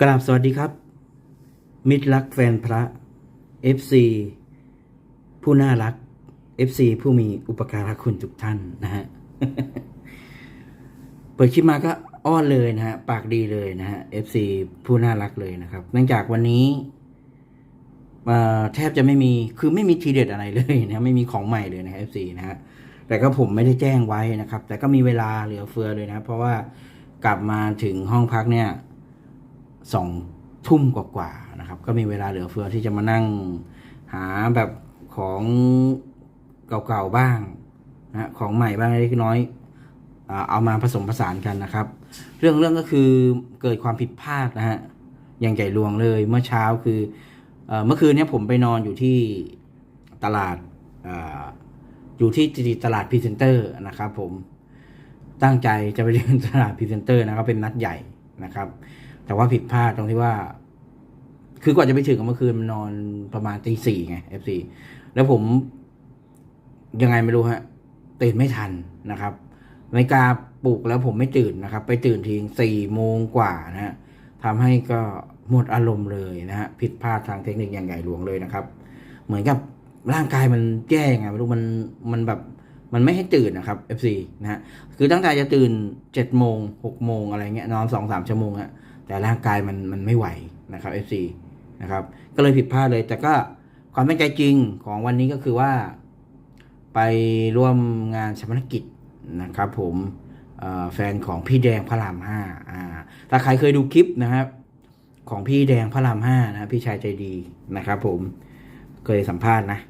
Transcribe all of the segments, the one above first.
กราบสวัสดีครับ มิตรรักแฟนพระ FC ผู้น่ารัก FC ผู้มีอุปการะคุณทุกท่านนะฮะ เปิดคลิปมาก็อ้อนเลยนะฮะ ปากดีเลยนะฮะ FC ผู้น่ารักเลยนะครับ เนื่องจากวันนี้แทบจะไม่มีคือไม่มีทีเด็ดอะไรเลยนะไม่มีของใหม่เลยนะ FC นะฮะแต่ก็ผมไม่ได้แจ้งไว้นะครับ แต่ก็มีเวลาเหลือเฟือเลยนะ เพราะว่ากลับมาถึงห้องพักเนี่ย สองทุ่มกว่าๆนะครับ ก็มีเวลาเหลือเฟือที่จะมานั่งหาแบบของเก่าๆบ้างนะของใหม่บ้างเล็กน้อยเอามาผสมผสานกันนะครับ เรื่องเรื่องก็คือเกิดความผิดพลาดนะฮะอย่างใหญ่หลวงเลยเมื่อเช้าคือเมื่อคืนนี้ผมไปนอนอยู่ที่ตลาดออยู่ที่ตลาดพรีเซนเตอร์นะครับผมตั้งใจจะไปเดินตลาดพรีเซนเตอร์นะครับเป็นนัดใหญ่นะครับ แต่ว่าผิดพลาดตรงที่ว่า คือกว่าจะไปถึงเมื่อคืนมันนอนประมาณตีสี่ไง FC แล้วผมยังไงไม่รู้ฮะตื่นไม่ทันนะครับนาฬิกาปลุกแล้วผมไม่ตื่นนะครับ ไปตื่นทีสี่โมงกว่านะฮะทำให้ก็หมดอารมณ์เลยนะฮะผิดพลาดทางเทคนิคอย่างใหญ่หลวงเลยนะครับ เหมือนกับร่างกายมันแย่ไงไม่รู้มันมันแบบมันไม่ให้ตื่นนะครับ FC นะฮะคือตั้งใจจะตื่นเจ็ดโมงหกโมงอะไรเงี้ยนอนสองสามชั่วโมงฮะ แต่ร่างกายมันมันไม่ไหวนะครับ FC นะครับ ก็เลยผิดพลาดเลย แต่ก็ความตั้งใจจริงของวันนี้ก็คือว่า ไปร่วมงานชมนกิจนะครับ ผมแฟนของพี่แดงพระรามห้าถ้าใครเคยดูคลิปนะครับ ของพี่แดงพระรามห้านะพี่ชายใจดีนะครับ ผมเคยสัมภาษณ์นะ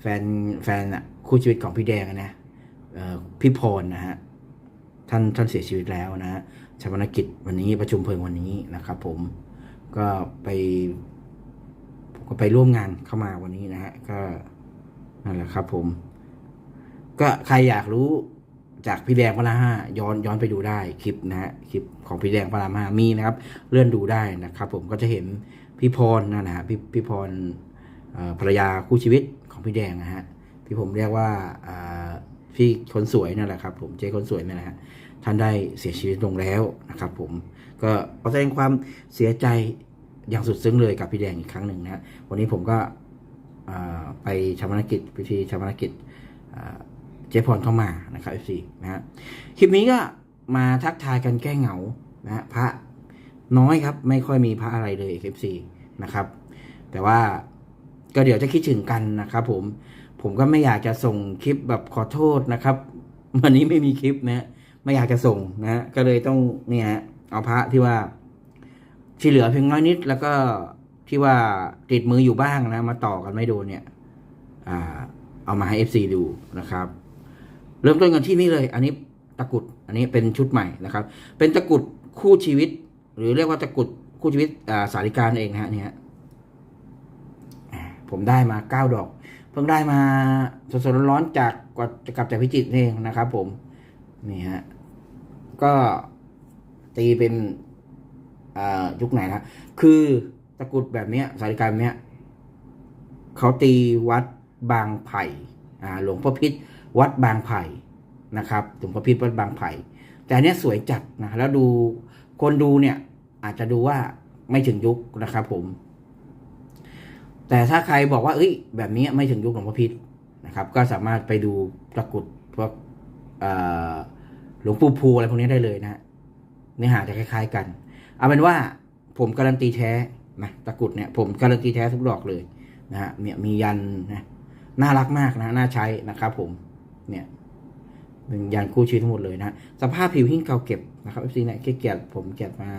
แฟนแฟนอะคู่ชีวิตของพี่แดงนะพี่พรนะฮะท่านท่านเสียชีวิตแล้วนะ ชาปนกิจวันนี้ประชุมเพลิงวันนี้นะครับ ผมก็ไปผมก็ไปร่วมงานเข้ามาวันนี้นะฮะก็นั่นแหละครับ ผม ก็ใครอยากรู้จากพี่แดงพระรามห้าย้อนย้อนไปดูได้คลิปนะฮะคลิปของพี่แดงพระรามห้ามีนะครับ เลื่อนดูได้นะครับ ผมก็จะเห็นพี่พรนั่นนะฮะพี่พี่พรภรรยาคู่ชีวิตของพี่แดงนะฮะที่ผมเรียกว่าอ่าพี่คนสวยนั่นแหละครับ ผมเจ๊คนสวยนั่นแหละฮะ ท่านได้เสียชีวิตลงแล้วนะครับผมก็ขอแสดงความเสียใจอย่างสุดซึ้งเลยกับพี่แดงอีกครั้งหนึ่งนะวันนี้ผมก็ไปชาปนกิจพิธีชาปนกิจเจ๊พรเข้ามานะครับ FC นะฮะคลิปนี้ก็มาทักทายกันแก้เหงานะฮะพระน้อยครับ ไม่ค่อยมีพระอะไรเลย FC นะครับ แต่ว่าก็เดี๋ยวจะคิดถึงกันนะครับผมผมก็ไม่อยากจะส่งคลิปแบบขอโทษนะครับ วันนี้ไม่มีคลิปนะฮะ ไม่อยากจะส่งนะฮะก็เลยต้องเนี่ยฮะเอาพระที่ว่าที่เหลือเพียงน้อยนิด แล้วก็ที่ว่าติดมืออยู่บ้างนะ มาต่อกันไม่โดนเนี่ย อ่า เอามาให้ FC ดูนะครับ เริ่มต้นกันที่นี่เลย อันนี้ตะกุด อันนี้เป็นชุดใหม่นะครับ เป็นตะกุดคู่ชีวิต หรือเรียกว่าตะกุดคู่ชีวิตอ่าสาริการเองนะฮะเนี่ยผมได้มาเก้าดอก เพิ่งได้มาสดๆร้อนๆจากกว่าจะกลับจากพิจิตรเองนะครับ ผม นี่ฮะ ก็ตีเป็นอ่ายุคไหนนะคือตะกรุดแบบเนี้ยสาริการแบบเนี้ยเขาตีวัดบางไผ่อ่าหลวงพ่อพิษวัดบางไผ่นะครับหลวงพ่อพิษวัดบางไผ่ แต่เนี้ยสวยจัดนะแล้วดูคนดูเนี่ย อาจจะดูว่าไม่ถึงยุคนะครับผม แต่ถ้าใครบอกว่า เอ้ย แบบนี้ไม่ถึงยุคหลวงพ่อพิษนะครับ ก็สามารถไปดูตะกรุดพวก หลวงปู่ภูอะไรพวกนี้ได้เลยนะฮะเนื้อหาจะคล้าย ๆ กัน เอาเป็นว่าผมการันตีแท้นะตะกรุดเนี่ยผมการันตีแท้ทุกดอกเลยนะฮะเนี่ยมียันนะน่ารักมากนะน่าใช้นะครับผมเนี่ยเป็นยันคู่ชีวิตทั้งหมดเลยนะสภาพผิวหิ้งเก่าเก็บนะครับซีเนี่ยเกียรผมเกียรมา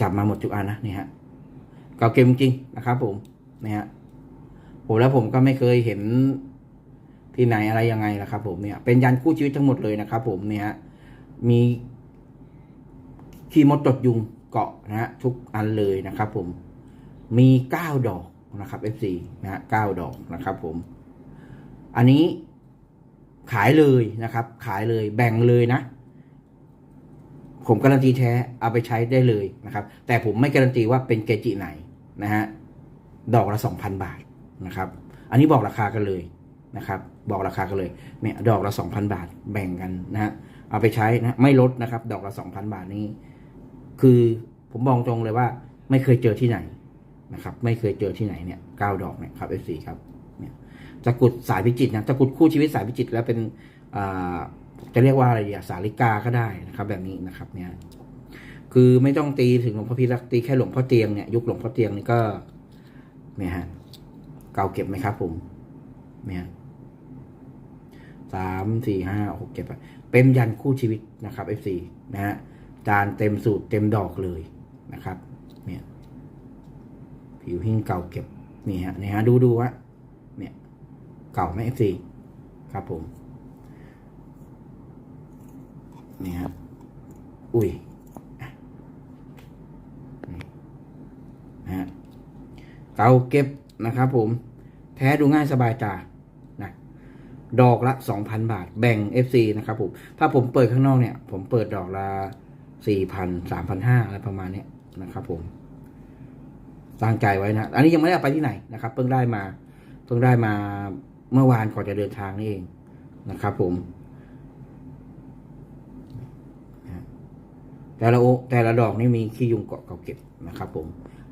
จับมาหมดทุกอันนะนี่ฮะเก่าเก็บจริงนะครับผมนี่ฮะผมแล้วผมก็ไม่เคยเห็น ที่ไหนอะไรยังไงล่ะครับ ผมเนี่ยเป็นยันคู่ชีวิตทั้งหมดเลยนะครับ ผมเนี่ยมีขี้มดตดยุงเกาะนะฮะทุกอันเลยนะครับ ผมมีเก้าดอกนะครับ F4 นะฮะเก้าดอกนะครับ ผม อันนี้ขายเลยนะครับ ขายเลยแบ่งเลยนะ ผมการันตีแท้เอาไปใช้ได้เลยนะครับ แต่ผมไม่การันตีว่าเป็นเกจิไหนนะฮะดอกละสองพันบาทนะครับ อันนี้บอกราคากันเลยนะครับ บอกราคากันเลยเนี่ยดอกละสองพันบาทแบ่งกันนะฮะเอาไปใช้นะไม่ลดนะครับ ดอกละสองพันบาทนี้ คือผมบอกตรงเลยว่า ไม่เคยเจอที่ไหนนะครับ ไม่เคยเจอที่ไหนเนี่ยเก้าดอกเนี่ยครับ F4 ครับเนี่ยตะกรุดสายพิจิตนะตะกรุดคู่ชีวิตสายพิจิตแล้วเป็นอ่าจะเรียกว่าอะไรดีอะสาลิกาก็ได้นะครับ แบบนี้นะครับเนี่ยคือไม่ต้องตีถึงหลวงพ่อพิรักตีแค่หลวงพ่อเตียงเนี่ยยุคหลวงพ่อเตียงนี่ก็เนี่ยฮะเก่าเก็บไหมครับผมเนี่ย สามสี่ห้าหกเจ็ดแปดเป็นยันคู่ชีวิตนะครับ F4 นะฮะจานเต็มสูตรเต็มดอกเลยนะครับ เนี่ย ผิวหิ้งเก่าเก็บนี่ฮะนี่ฮะดูดูวะเนี่ย เก่าไหม F4 ครับผมนี่ฮะอุ้ยนะฮะเก่าเก็บนะครับผม แท้ดูง่ายสบายตา ดอกละ 2,000 บาท แบ่ง FC นะครับผม ถ้าผมเปิดข้างนอกเนี่ย ผมเปิดดอกละ4,000 3,500อะไรประมาณนี้นะครับผมตั้งใจไว้นะ อันนี้ยังไม่ได้อาไปที่ไหนนะครับ เพิ่งได้มา เพิ่งได้มาเมื่อวานก่อนจะเดินทางนี่เองนะครับ ผมแต่ละโอแต่ละดอกนี่มีขี้ยุงเกาะเก่าเก็บนะครับ ผม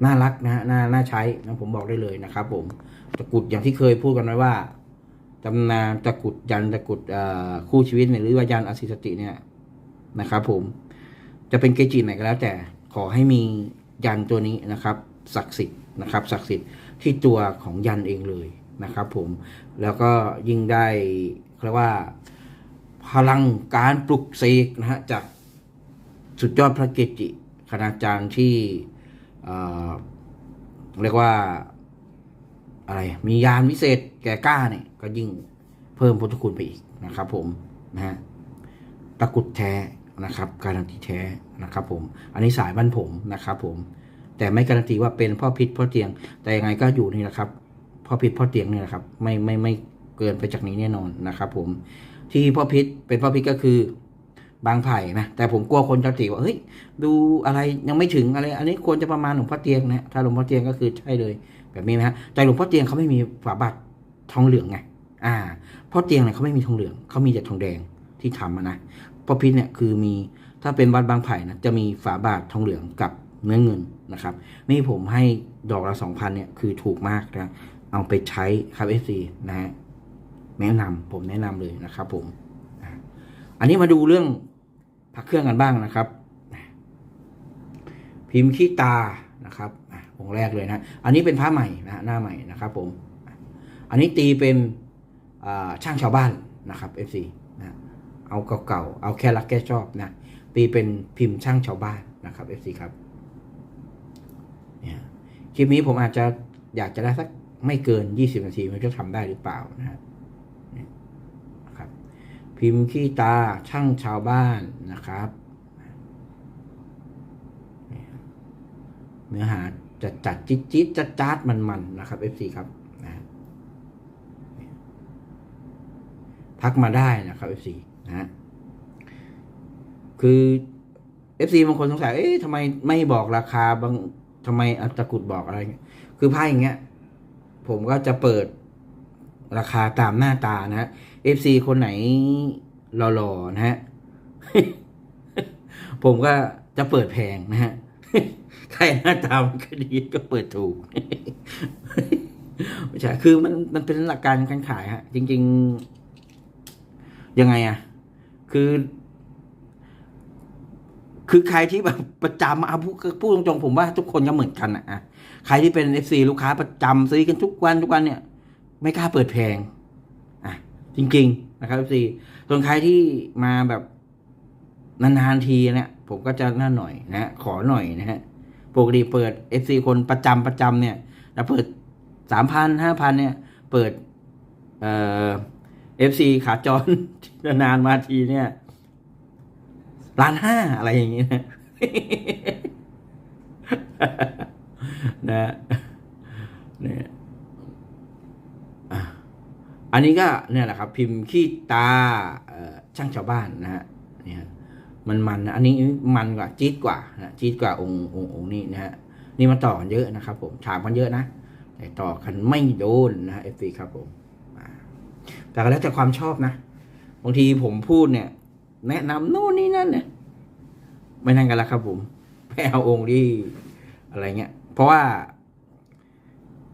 น่ารักนะฮะน่าน่าใช้นะผมบอกได้เลยนะครับ ผมตะกุดอย่างที่เคยพูดกันไว้ว่า ตำนานตะกุดยันตะกุดคู่ชีวิตหรือว่ายันอสิสติเนี่ยนะครับผมจะเป็นเกจิไหนก็แล้ว แต่ขอให้มียันตัวนี้นะครับศักดิ์สิทธิ์นะครับศักดิ์สิทธิ์ที่ตัวของยันเองเลยนะครับ ผมแล้วก็ยิ่งได้เรียกว่าพลังการปลุกเสกนะฮะจากสุดยอดพระเกจิคณาจารย์ที่เรียกว่า อะไรมียานวิเศษแก่กล้าเนี่ยก็ยิ่งเพิ่มพุทธคุณไปอีกนะครับ ผมนะฮะตะกุดแท้นะครับ การันตีแท้นะครับผม อันนี้สายบ้านผมนะครับ ผม แต่ไม่การันตีว่าเป็นพ่อพิษพ่อเตียง แต่ยังไงก็อยู่นี่แหละครับพ่อพิษพ่อเตียงนี่แหละครับ ไม่ไม่ไม่เกินไปจากนี้แน่นอนนะครับ ผม ที่พ่อพิษเป็นพ่อพิษก็คือบางไผ่นะแต่ผมกลัวคนจะติว่าเฮ้ยดูอะไรยังไม่ถึงอะไร อันนี้ควรจะประมาณหลวงพ่อเตียงนะถ้าหลวงพ่อเตียงก็คือใช่เลย แบบนี้นะฮะแต่หลวงพ่อเตียงเขาไม่มีฝาบาททองเหลืองไงอ่าพ่อเตียงเนี่ยเขาไม่มีทองเหลืองเขามีแต่ทองแดงที่ทำนะพ่อพิษเนี่ยคือมีถ้าเป็นวัดบางไผ่นะจะมีฝาบาททองเหลืองกับเนื้อเงินนะครับนี่ผมให้ดอกละสองพันเนี่ยคือถูกมากนะเอาไปใช้ครับเอซีนะฮะแนะนำผมแนะนำเลยนะครับ ผม อันนี้มาดูเรื่องพักเครื่องกันบ้างนะครับ พิมพ์ขี้ตานะครับ อะองค์แรกเลยนะ อันนี้เป็นพระใหม่นะหน้าใหม่นะครับผม อันนี้ตีเป็นช่างชาวบ้านนะครับ FC นะเอาเก่าๆ เอาแค่รักแค่ชอบนะตีเป็นพิมพ์ช่างชาวบ้านนะครับ FC ครับเนี่ยคลิปนี้ผมอาจจะอยากจะได้สักไม่เกิน 20 นาทีม่รู้จะทำได้หรือเปล่านะฮะเนี่ยนะครับพิมพ์ขี้ตาช่างชาวบ้านนะครับ เนื้อหา จะจัดจิ๊ดจิ๊ดจัดจัดมันมันนะครับ FC ครับนะทักมาได้นะครับ FC นะฮะคือ FC บางคนสงสัยเอ๊ะทำไมไม่บอกราคาบางทำไมอัตะกุดบอกอะไร คือไพ่อย่างเงี้ย ผมก็จะเปิดราคาตามหน้าตานะฮะ FC คนไหนหล่อๆนะฮะ ผมก็จะเปิดแพงนะฮะ ใครหน้าตามันก็ดีก็เปิดถูกไม่ใช่คือมันมันเป็นหลักการการขายฮะ จริง ๆ ยังไงอะคือ คือใครที่แบบประจำเอาพูดพูดตรงๆผมว่าทุกคนก็เหมือนกันอะใครที่เป็นเอฟซีลูกค้าประจำซื้อกันทุกวันทุกวันเนี่ย ไม่กล้าเปิดแพงอะจริง ๆ นะครับเอฟซีส่วนใครที่มาแบบนานๆทีเนี่ยผมก็จะน่าหน่อยนะขอหน่อยนะฮะ ปกติเปิด FC คนประจำประจำเนี่ยแล้วเปิดสามพันห้าพันเนี่ย เปิดเอ่อ FC ขาจรนานมาทีเนี่ยล้านห้าอะไรอย่างเงี้ยนะนะเนี่ยอันนี้ก็เนี่ยแหละครับ พิมพ์ขี้ตาช่างชาวบ้านนะฮะเนี่ย มันมันอันนี้มันกว่าจี๊ดกว่านะจี๊ดกว่าองค์องค์องค์นี้นะฮะนี่มาต่อกันเยอะนะครับ ผมถามกันเยอะนะแต่ต่อกันไม่โดนนะเอฟซีครับผมแต่ก็แล้วแต่ความชอบนะบางทีผมพูดเนี่ย แนะนำโน่นนี่นั่นเนี่ยไม่นั่นกันละครับ ผมไปเอาองค์ที่อะไรเงี้ย เพราะว่า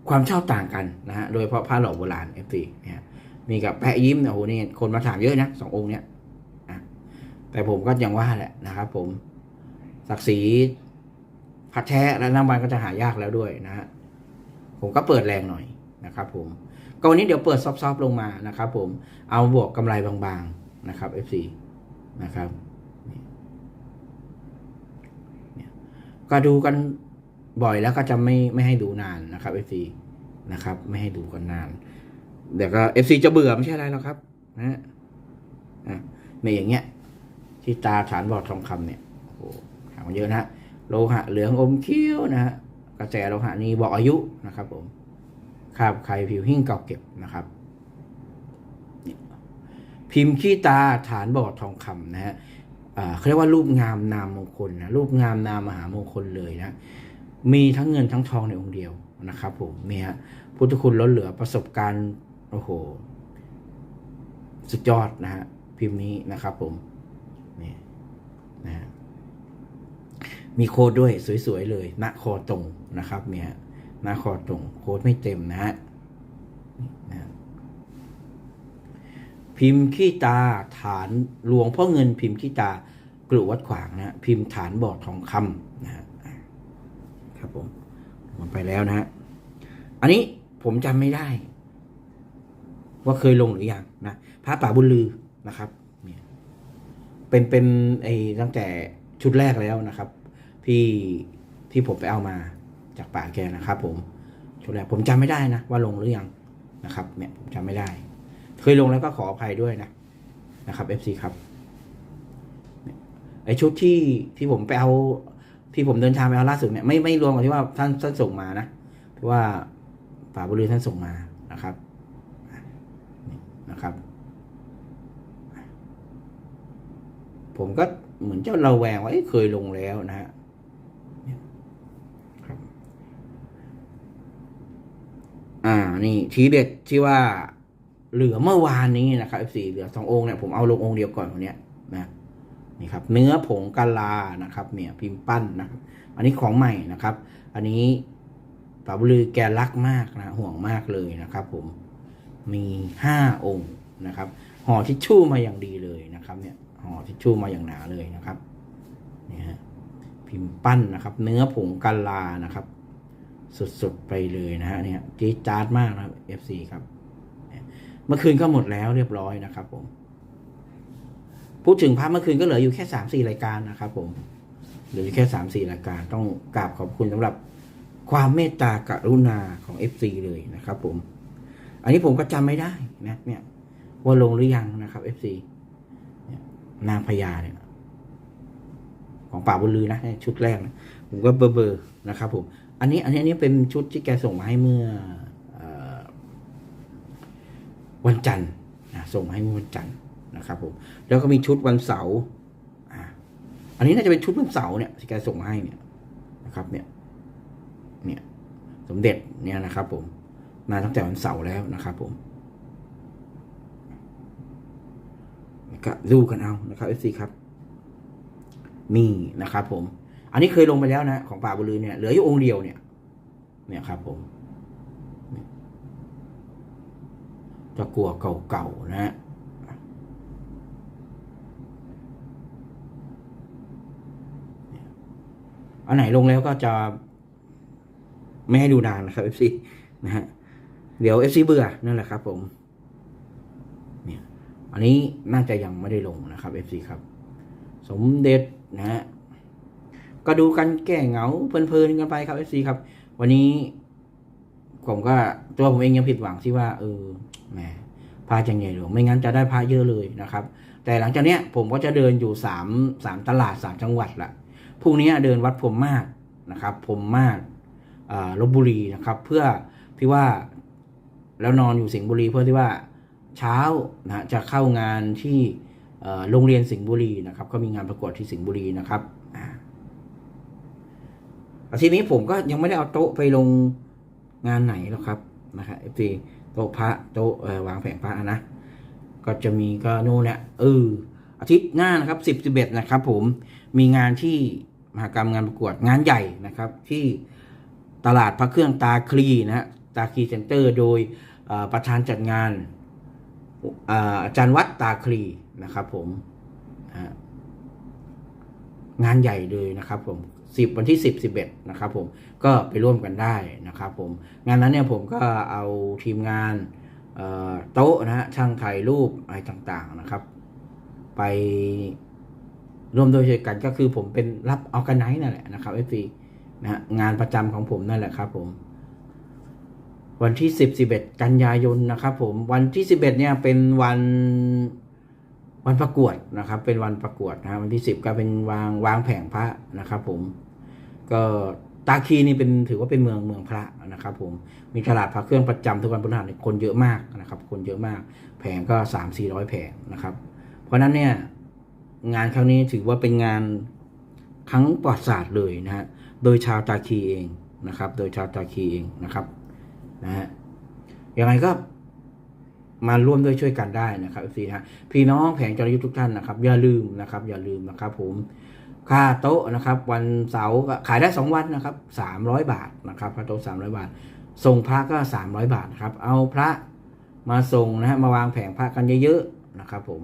ความชอบต่างกันนะฮะโดยเฉพาะพระหล่อโบราณ f อฟซีเนี่ยมีกับแปะยิ้มเนี่ยโหนี่คนมาถามเยอะนะสององค์เนี้ย แต่ผมก็ยังว่าแหละนะครับผมศักดิ์ศรีพัดแท้และน้ำมันก็จะหายากแล้วด้วยนะฮะผมก็เปิดแรงหน่อยนะครับผมก็วันนี้เดี๋ยวเปิดซอฟๆลงมานะครับผมเอาบวกกำไรบางๆนะครับ FC นะครับเนี่ยก็ดูกันบ่อยแล้วก็จะไม่ไม่ให้ดูนานนะครับ FC นะครับ ไม่ให้ดูกันนาน เดี๋ยวก็ FC จะเบื่อไม่ใช่อะไรหรอกครับนะฮะอะในอย่างเงี้ย ที่ตาฐานบอดทองคำเนี่ยโอ้หามาเยอะนะฮะโลหะเหลืองอมเขียวนะฮะกระแสโลหะนี้บอกอายุนะครับผมคาบไข่ผิวหิ้งเก่าเก็บนะครับ พิมพ์ขี้ตาฐานบอดทองคำนะฮะอ่าเขาเรียกว่ารูปงามนามมงคลนะรูปงามนามมหามงคลเลยนะ มีทั้งเงินทั้งทองในองค์เดียวนะครับผมเมีฮะพุทธคุณล้นเหลือประสบการณ์โอ้โหสุดยอดนะฮะพิมพ์นี้นะครับผม นี่นะมีโค้ดด้วยสวยๆเลยณคอตรงนะครับ เนี่ยณคอตรงโค้ดไม่เต็มนะฮะนี่นะพิมพ์ขี้ตาฐานหลวงพ่อเงินพิมพ์ขี้ตากรุวัดขวางนะพิมพ์ฐานบอดทองคำนะครับผมมันไปแล้วนะฮะอันนี้ผมจำไม่ได้ ว่าเคยลงหรือยังนะพระป่าบุญลือนะครับ เป็นเป็นไอ้ตั้งแต่ชุดแรกแล้วนะครับ ที่ที่ผมไปเอามาจากป่าแกนะครับ ผมชุดแรกผมจำไม่ได้นะว่าลงหรือยังนะครับเนี่ยผมจำไม่ได้ เคยลงแล้วก็ขออภัยด้วยนะนะครับ FC ครับไอชุดที่ที่ผมไปเอาที่ผมเดินทางไปเอาล่าสุดเนี่ยไม่ไม่รวมกับที่ว่าท่านท่านส่งมานะที่ว่าป่าบุรีท่านส่งมานะครับนะครับ ผมก็เหมือนเจ้าเราแวงว่าเคยลงแล้วนะฮะอ่านี่ทีเด็ดที่ว่าเหลือเมื่อวานนี้นะครับสี่เหลือสององค์เนี่ยผมเอาลงองค์เดียวก่อนคนเนี้ยนะนี่ครับ เนื้อผงกะลานะครับเนี่ยพิมพ์ปั้นนะครับอันนี้ของใหม่นะครับ อันนี้ปาบุลือแกรักมากนะห่วงมากเลยนะครับ ผมมีห้าองค์นะครับห่อทิชชู่มาอย่างดีเลยนะครับเนี่ย ห่อทิชชู่มาอย่างหนาเลยนะครับนี่ฮะพิมพ์ปั้นนะครับ เนื้อผงกะลานะครับ สุดๆไปเลยนะฮะเนี่ยจี๊ดจ๊าดมากนะครับ FC ครับ เมื่อคืนก็หมดแล้วเรียบร้อยนะครับ ผม พูดถึงพระเมื่อคืนก็เหลืออยู่แค่สามสี่รายการนะครับ ผมเหลืออยู่แค่สามสี่รายการ ต้องกราบขอบคุณสำหรับความเมตตากรุณาของ FC เลยนะครับ ผม อันนี้ผมก็จำไม่ได้นะเนี่ยว่าลงหรือยังนะครับ FC นางพญาเนี่ยของป่าบุญลือนะชุดแรกนะผมก็เบอร์เบอร์นะครับผมอันนี้อันนี้อันนี้เป็นชุดที่แกส่งมาให้เมื่ออวันจันทร์นะส่งมาให้เมื่อวันจันทร์นะครับผมแล้วก็มีชุดวันเสาร์อันนี้น่าจะเป็นชุดวันเสาร์เนี่ยที่แกส่งมาให้เนี่ยนะครับ เนี่ย เนี่ย สมเด็จเนี่ยนะครับ ผมมาตั้งแต่วันเสาร์แล้วนะครับ ผม ก็ดูกันเอานะครับเอฟซีครับมีนะครับ ผม อันนี้เคยลงไปแล้วนะของป่าบุรีเนี่ยเหลืออยู่องค์เดียวเนี่ย เนี่ยครับ ผมจะกลัวเก่าๆนะฮะอันไหนลงแล้วก็จะ ไม่ให้ดูนานนะครับ FC นะฮะเดี๋ยว FC เบื่อนั่นแหละครับผม อันนี้น่าจะยังไม่ได้ลงนะครับ FC ครับ สมเด็จนะฮะก็ดูกันแก้เหงาเพลินๆกันไปครับ FC ครับ วันนี้ผมก็ตัวผมเองยังผิดหวังที่ว่าเออแหมพาจังใหญ่หลวงไม่งั้นจะได้พาเยอะเลยนะครับ แต่หลังจากเนี้ยผมก็จะเดินอยู่สามสามตลาดสามจังหวัดละพรุ่งนี้เดินวัดพรมมาศนะครับพรมมาศอ่าลบบุรีนะครับ เพื่อที่ว่าแล้วนอนอยู่สิงห์บุรีเพื่อที่ว่า เช้านะจะเข้างานที่โรงเรียนสิงห์บุรีนะครับ ก็มีงานประกวดที่สิงห์บุรีนะครับอ่าอาทีนี้ผมก็ยังไม่ได้เอาโต๊ะไปลงงานไหนหรอกครับนะครับทีโต๊ะพระโต๊ะวางแผงพระนะก็จะมีก็นู่นเนี่ยเอออาทิตย์หน้านะครับสิบสิบเอ็ดนะครับ ผมมีงานที่มหกรรมงานประกวดงานใหญ่นะครับ ที่ตลาดพระเครื่องตาคลีนะฮะตาคลีเซ็นเตอร์โดยประธานจัดงาน อาจารย์วัดตาคลีนะครับผมงานใหญ่เลยนะครับผมสิบวันที่สิบสิบเอ็ดนะครับผมก็ไปร่วมกันได้นะครับผมงานนั้นเนี่ยผมก็เอาทีมงานโต๊ะนะฮะช่างถ่ายรูปอะไรต่างๆนะครับ ไปร่วมโดยช่วยกันก็คือผมเป็นรับออแกไนซ์นั่นแหละนะครับเอฟซีนะฮะงานประจำของผมนั่นแหละครับผม วันที่สิบสิบเอ็ดกันยายนนะครับ ผมวันที่สิบเอ็ดเนี่ยเป็นวันวันประกวดนะครับ เป็นวันประกวดนะวันที่สิบก็เป็นวางวางแผงพระนะครับ ผมก็ตาคีนี่เป็นถือว่าเป็นเมืองเมืองพระนะครับ ผมมีตลาดพระเครื่องประจำทุกวันพฤหัสเนี่คนเยอะมากนะครับ คนเยอะมาก แผงก็สามสี่ร้อยแผงนะครับ เพราะฉะนั้นเนี่ยงานครั้งนี้ถือว่าเป็นงานครั้งประวัติศาสตร์เลยนะฮะโดยชาวตาคีเองนะครับ โดยชาวตาคีเองนะครับ นะฮะยังไงก็มาร่วมด้วยช่วยกันได้นะครับพี่นะฮะพี่น้องแผงจรยุทธ์ทุกท่านนะครับ อย่าลืมนะครับ อย่าลืมนะครับ ผมค่าโต๊ะนะครับ วันเสาร์ขายได้สองวันนะครับสามร้อยบาทนะครับค่าโต๊ะสามร้อยบาทส่งพระก็สามร้อยบาทนะครับ เอาพระมาส่งนะฮะมาวางแผงพระกันเยอะๆนะครับ ผม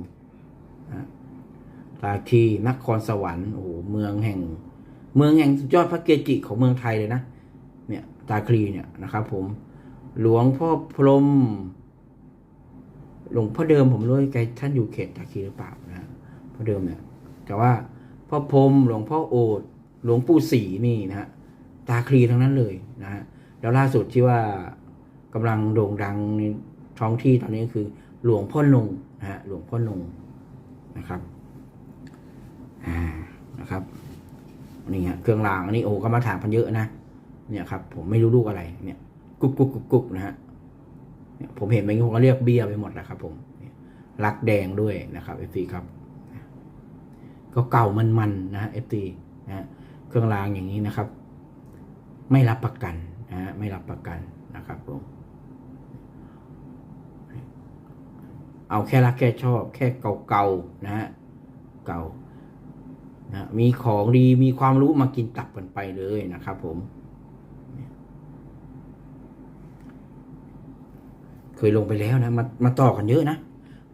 ตาคีนครสวรรค์โอ้โหเมืองแห่ง เมืองแห่งสุดยอดพระเกจิของเมืองไทยเลยนะ เนี่ยตาคลีเนี่ยนะครับ ผม หลวงพ่อพรม หลวงพ่อเดิมผมรู้ว่าแกท่านอยู่เขตตาคีหรือเปล่านะพ่อเดิมเนี่ยแต่ว่าพ่อพรมหลวงพ่อโอดหลวงปู่ศรีนี่นะฮะตาคลีทั้งนั้นเลยนะฮะแล้วล่าสุดที่ว่ากำลังโด่งดังในท้องที่ตอนนี้คือ หลวงพ่อนงนะฮะหลวงพ่อนงนะครับอ่านะครับนี่ฮะเครื่องรางอันนี้โอ้ก็มาถามกันเยอะนะเนี่ยครับผมไม่รู้ลูกอะไรเนี่ย กุ๊กกุ๊กกุ๊กกุ๊กนะฮะผมเห็นไปงี้ผมก็เรียกเบียไปหมดแล้วครับ ผมรักแดงด้วยนะครับเอฟซีครับก็เก่ามันๆนะฮะเอฟซีนะฮะเครื่องรางอย่างนี้นะครับ ไม่รับประกันนะฮะไม่รับประกันนะครับผมเอาแค่รักแค่ชอบ แค่เก่าๆนะฮะเก่านะมีของดีมีความรู้มากินตับกันไปเลยนะครับผม เคยลงไปแล้วนะมามาต่อกันเยอะนะ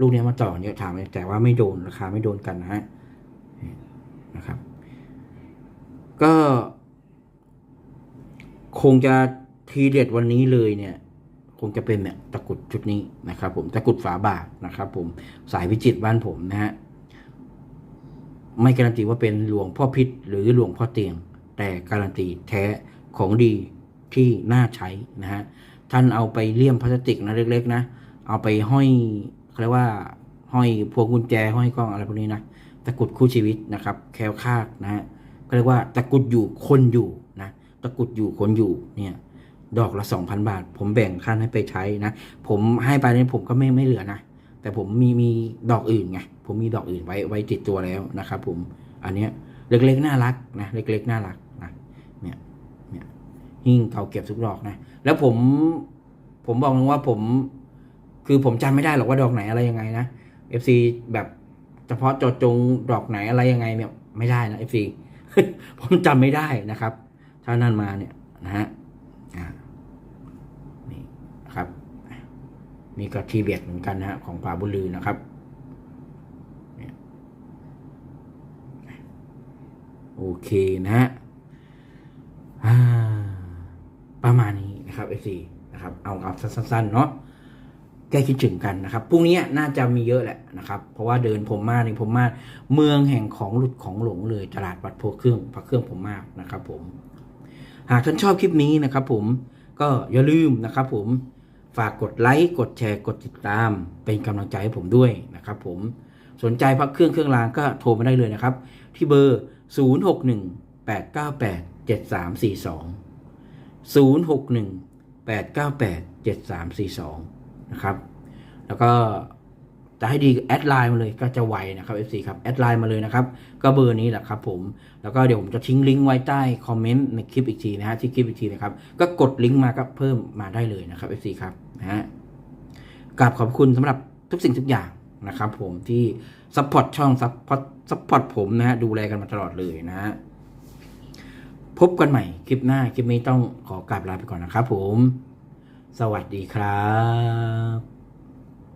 ลูกเนี้ยมาต่อกันเยอะถามแต่ว่าไม่โดนราคาไม่โดนกันนะฮะนะครับ ก็ คงจะทีเด็ดวันนี้เลยเนี่ย คงจะเป็นเนี่ยตะกุดชุดนี้นะครับ ผมตะกุดฝาบาทนะครับ ผมสายวิจิตบ้านผมนะฮะไม่การันตีว่าเป็นหลวงพ่อพิษหรือหลวงพ่อเตียง แต่การันตีแท้ของดีที่น่าใช้นะฮะ ท่านเอาไปเลี่ยมพลาสติกนะเล็ก ๆ นะ เอาไปห้อยเขาเรียกว่าห้อยพวงกุญแจห้อยกล้องอะไรพวกนี้นะตะกรุดคู่ชีวิตนะครับ แคล้วคาดนะฮะก็เรียกว่าตะกรุดอยู่คนอยู่นะตะกรุดอยู่คนอยู่เนี่ยดอกละสองพันบาท ผมแบ่งท่านให้ไปใช้นะ ผมให้ไปเนี่ยผมก็ไม่ไม่เหลือนะ แต่ผมมีมีดอกอื่นไง ผมมีดอกอื่นไว้ไว้ติดตัวแล้วนะครับผม อันเนี้ยเล็กๆน่ารักนะ เล็กๆน่ารัก หิ้งเก่าเก็บทุกดอกนะ แล้วผมผมบอกว่าผม คือผมจำไม่ได้หรอกว่าดอกไหนอะไรยังไงนะ FC แบบเฉพาะจาะจงดอกไหนอะไรยังไงเนี่ยไม่ได้นะ FC ผมจำไม่ได้นะครับ ถ้านั่นมาเนี่ยนะฮะนี่ครับนี่ก็ทีเบียดเหมือนกันนะฮะของป่าบุลือนะครับโอเคนะฮะอ่าประมาณ นี้นะครับเอซีนะครับเอาเอาสั้นๆเนาะแก้คิดถึงกันนะครับพรุ่งนี้น่าจะมีเยอะแหละนะครับ เพราะว่าเดินผมมากนี่ผมมากเมืองแห่งของหลุดของหลงเลยตลาดวัดโพเครื่องพระเครื่องผมมากนะครับผม หากท่านชอบคลิปนี้นะครับ ผมก็อย่าลืมนะครับ ผมฝากกดไลค์กดแชร์กดติดตาม เป็นกำลังใจให้ผมด้วยนะครับ ผมสนใจพักเครื่องเครื่องรางก็โทรมาได้เลยนะครับ ที่เบอร์ 0 6 1 8 9 8 7 3 4 2 0 6 1 8 9 8 7 3 4 2 นะครับ แล้วก็จะให้ดีแอดไลน์มาเลยก็จะไวนะครับ FC ครับแอดไลน์มาเลยนะครับ ก็เบอร์นี้แหละครับผมแล้วก็เดี๋ยวผมจะทิ้งลิงก์ไว้ใต้คอมเมนต์ในคลิปอีกทีนะฮะที่คลิปอีกทีนะครับ ก็กดลิงก์มาก็เพิ่มมาได้เลยนะครับ FC ครับนะฮะกราบขอบคุณสำหรับทุกสิ่งทุกอย่างนะครับผมที่ซัพพอร์ตช่องซัพพอร์ตซัพพอร์ตผมนะฮะดูแลกันมาตลอดเลยนะฮะ พบกันใหม่คลิปหน้า คลิปนี้ต้องขอกราบลาไปก่อนนะครับผม สวัสดีครับ